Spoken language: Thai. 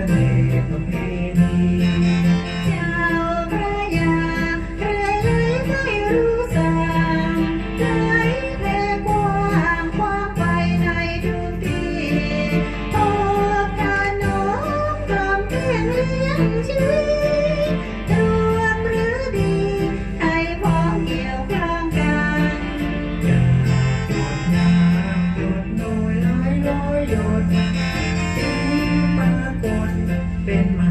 ทะเลประเพณีเจ้าพระยาเรือเลยไม่รู้สางไหลแผ่กว้างวางไปในทุกที่บการน้กล่อมเกลี้เลี้ยงชีรวมหรือดีไทยพ้องเกี่ยวกลางกันหยาดน้ำหยดน้อยไหอยหยด been